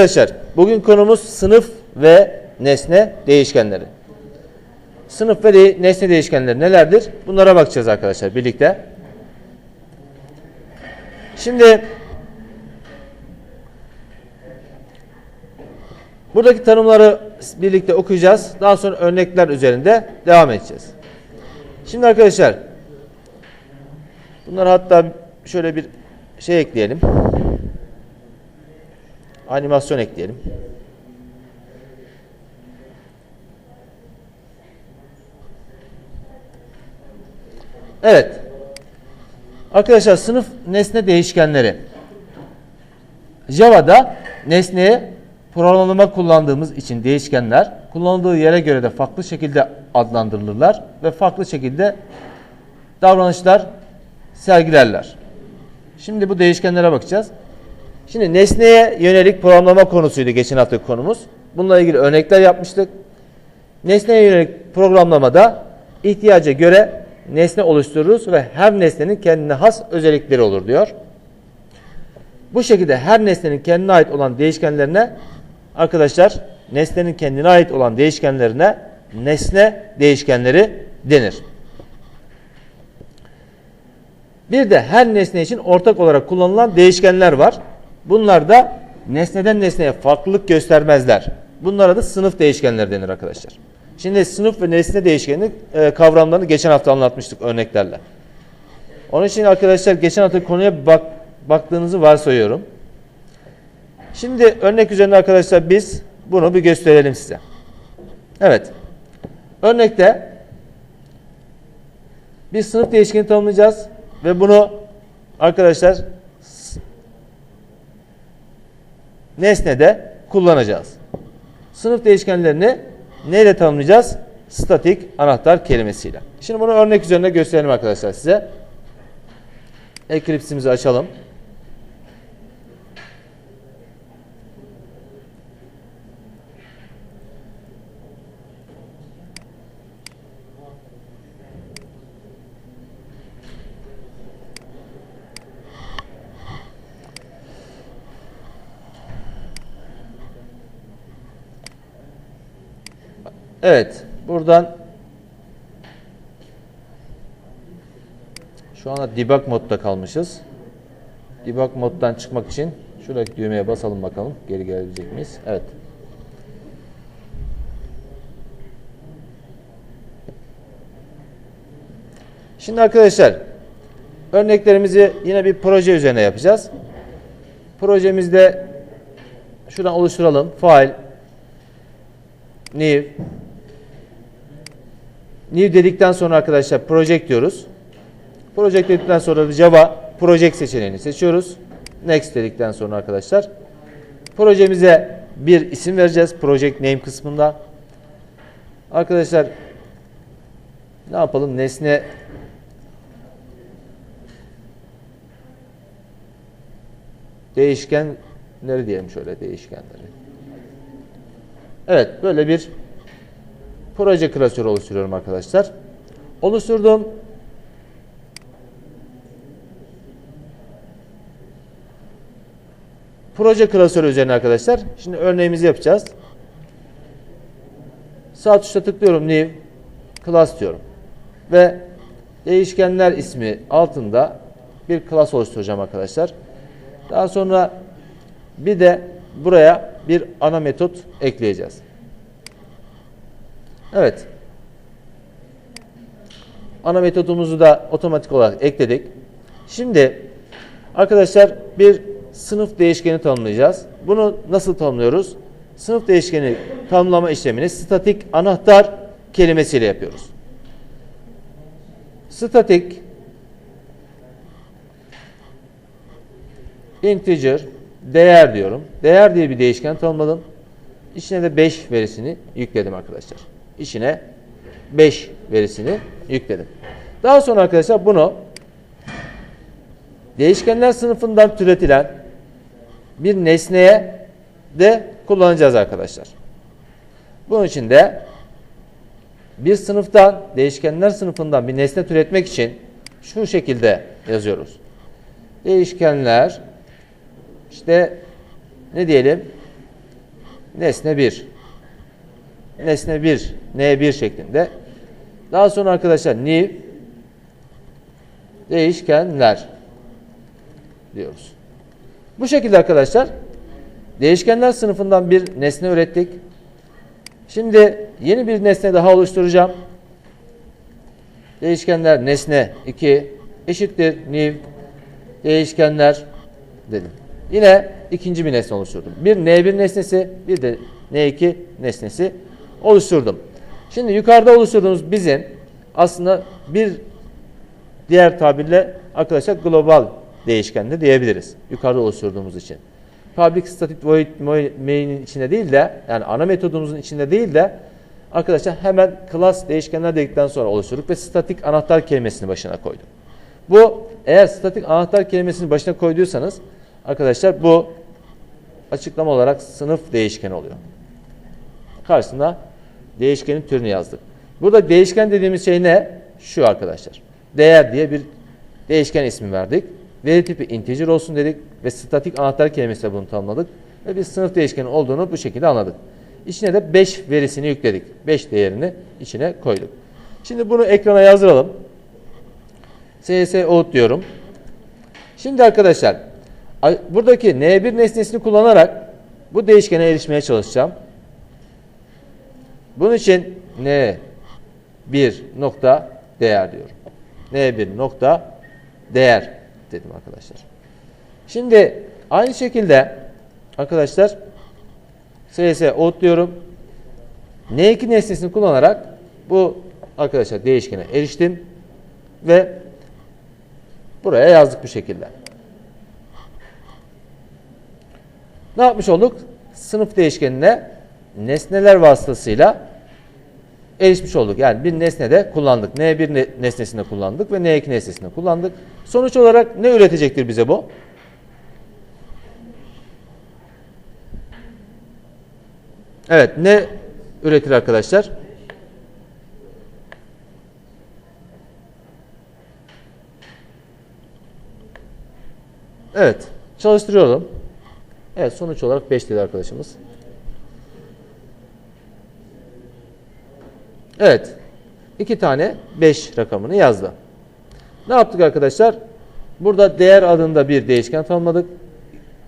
Arkadaşlar bugün konumuz sınıf ve nesne değişkenleri. Sınıf ve de- nesne değişkenleri nelerdir? Bunlara bakacağız arkadaşlar birlikte. Şimdi buradaki tanımları birlikte okuyacağız. Daha sonra örnekler üzerinde devam edeceğiz. Şimdi arkadaşlar bunları hatta şöyle bir şey ekleyelim. Animasyon ekleyelim. Evet. Arkadaşlar sınıf nesne değişkenleri. Java'da nesneye programlama kullandığımız için değişkenler kullanıldığı yere göre de farklı şekilde adlandırılırlar ve farklı şekilde davranışlar sergilerler. Şimdi bu değişkenlere bakacağız. Şimdi nesneye yönelik programlama konusuydu geçen haftaki konumuz. Bununla ilgili örnekler yapmıştık. Nesneye yönelik programlamada ihtiyaca göre nesne oluştururuz ve her nesnenin kendine has özellikleri olur diyor. Bu şekilde her nesnenin kendine ait olan değişkenlerine arkadaşlar nesnenin kendine ait olan değişkenlerine nesne değişkenleri denir. Bir de her nesne için ortak olarak kullanılan değişkenler var. Bunlar da nesneden nesneye farklılık göstermezler. Bunlara da sınıf değişkenleri denir arkadaşlar. Şimdi sınıf ve nesne değişkeni e, kavramlarını geçen hafta anlatmıştık örneklerle. Onun için arkadaşlar geçen hafta konuya bak, baktığınızı varsayıyorum. Şimdi örnek üzerine arkadaşlar biz bunu bir gösterelim size. Evet. Örnekte bir sınıf değişkeni tanımlayacağız ve bunu arkadaşlar nesnede kullanacağız. Sınıf değişkenlerini neyle tanımlayacağız? Statik anahtar kelimesiyle. Şimdi bunu örnek üzerinde gösterelim arkadaşlar size. Eclipse'imizi açalım. Evet, buradan şu anda debug modda kalmışız. Debug moddan çıkmak için şuradaki düğmeye basalım bakalım. Geri gelebilecek miyiz? Evet. Şimdi arkadaşlar örneklerimizi yine bir proje üzerine yapacağız. Projemizde şuradan oluşturalım. File new new dedikten sonra arkadaşlar project diyoruz. Project dedikten sonra da Java project seçeneğini seçiyoruz. Next dedikten sonra arkadaşlar projemize bir isim vereceğiz project name kısmında. Arkadaşlar ne yapalım? Nesne değişkenleri diyelim şöyle değişkenleri. Evet böyle bir proje klasörü oluşturuyorum arkadaşlar. Oluşturdum. Proje klasörü üzerine arkadaşlar. Şimdi örneğimizi yapacağız. Sağ tuşla tıklıyorum new class diyorum. Ve değişkenler ismi altında bir class oluşturacağım arkadaşlar. Daha sonra bir de buraya bir ana metot ekleyeceğiz. Evet. Ana metodumuzu da otomatik olarak ekledik. Şimdi arkadaşlar bir sınıf değişkeni tanımlayacağız. Bunu nasıl tanımlıyoruz? Sınıf değişkeni tanımlama işlemini statik anahtar kelimesiyle yapıyoruz. Statik integer değer diyorum. Değer diye bir değişken tanımladım. İçine de 5 verisini yükledim arkadaşlar. İçine 5 verisini yükledim. Daha sonra arkadaşlar bunu değişkenler sınıfından türetilen bir nesneye de kullanacağız arkadaşlar. Bunun için de bir sınıftan, değişkenler sınıfından bir nesne türetmek için şu şekilde yazıyoruz. Değişkenler işte ne diyelim nesne 1. Nesne 1, N1 şeklinde. Daha sonra arkadaşlar new değişkenler diyoruz. Bu şekilde arkadaşlar değişkenler sınıfından bir nesne ürettik. Şimdi yeni bir nesne daha oluşturacağım. Değişkenler nesne 2 eşittir new değişkenler dedim. Yine ikinci bir nesne oluşturdum. Bir N1 nesnesi, bir de N2 nesnesi oluşturdum. Şimdi yukarıda oluşturduğumuz bizim aslında bir diğer tabirle arkadaşlar global değişken de diyebiliriz. Yukarıda oluşturduğumuz için. Public static void main'in içinde değil de yani ana metodumuzun içinde değil de arkadaşlar hemen class değişkenler dedikten sonra oluşturduk ve statik anahtar kelimesini başına koyduk. Bu eğer statik anahtar kelimesini başına koyduysanız arkadaşlar bu açıklama olarak sınıf değişkeni oluyor. Karşısında değişkenin türünü yazdık. Burada değişken dediğimiz şey ne? Şu arkadaşlar. Değer diye bir değişken ismi verdik. Veri tipi integer olsun dedik ve statik anahtar kelimesiyle bunu tanımladık. Ve bir sınıf değişkeni olduğunu bu şekilde anladık. İçine de 5 verisini yükledik. 5 değerini içine koyduk. Şimdi bunu ekrana yazdıralım. CS out diyorum. Şimdi arkadaşlar buradaki N1 nesnesini kullanarak bu değişkene erişmeye çalışacağım. Bunun için N1 nokta değer diyorum. N1 nokta değer dedim arkadaşlar. Şimdi aynı şekilde arkadaşlar CS out diyorum. N2 nesnesini kullanarak bu arkadaşlar değişkene eriştim ve buraya yazdık bu şekilde. Ne yapmış olduk? Sınıf değişkenine nesneler vasıtasıyla erişmiş olduk. Yani bir nesnede kullandık. N1 nesnesinde kullandık ve N2 nesnesinde kullandık. Sonuç olarak ne üretecektir bize bu? Evet ne üretir arkadaşlar? Evet çalıştırıyorum. Evet sonuç olarak 5 dedi arkadaşımız. Evet. iki tane 5 rakamını yazdı. Ne yaptık arkadaşlar? Burada değer adında bir değişken tanımladık.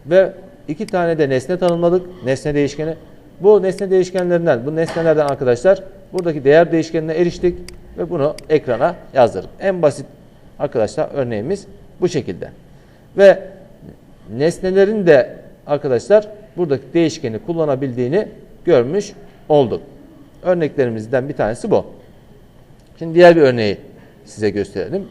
Ve iki tane de nesne tanımladık. Nesne değişkeni. Bu nesne değişkenlerinden, bu nesnelerden arkadaşlar buradaki değer değişkenine eriştik ve bunu ekrana yazdırdık. En basit arkadaşlar örneğimiz bu şekilde. Ve nesnelerin de arkadaşlar buradaki değişkeni kullanabildiğini görmüş olduk. Örneklerimizden bir tanesi bu. Şimdi diğer bir örneği size gösterelim.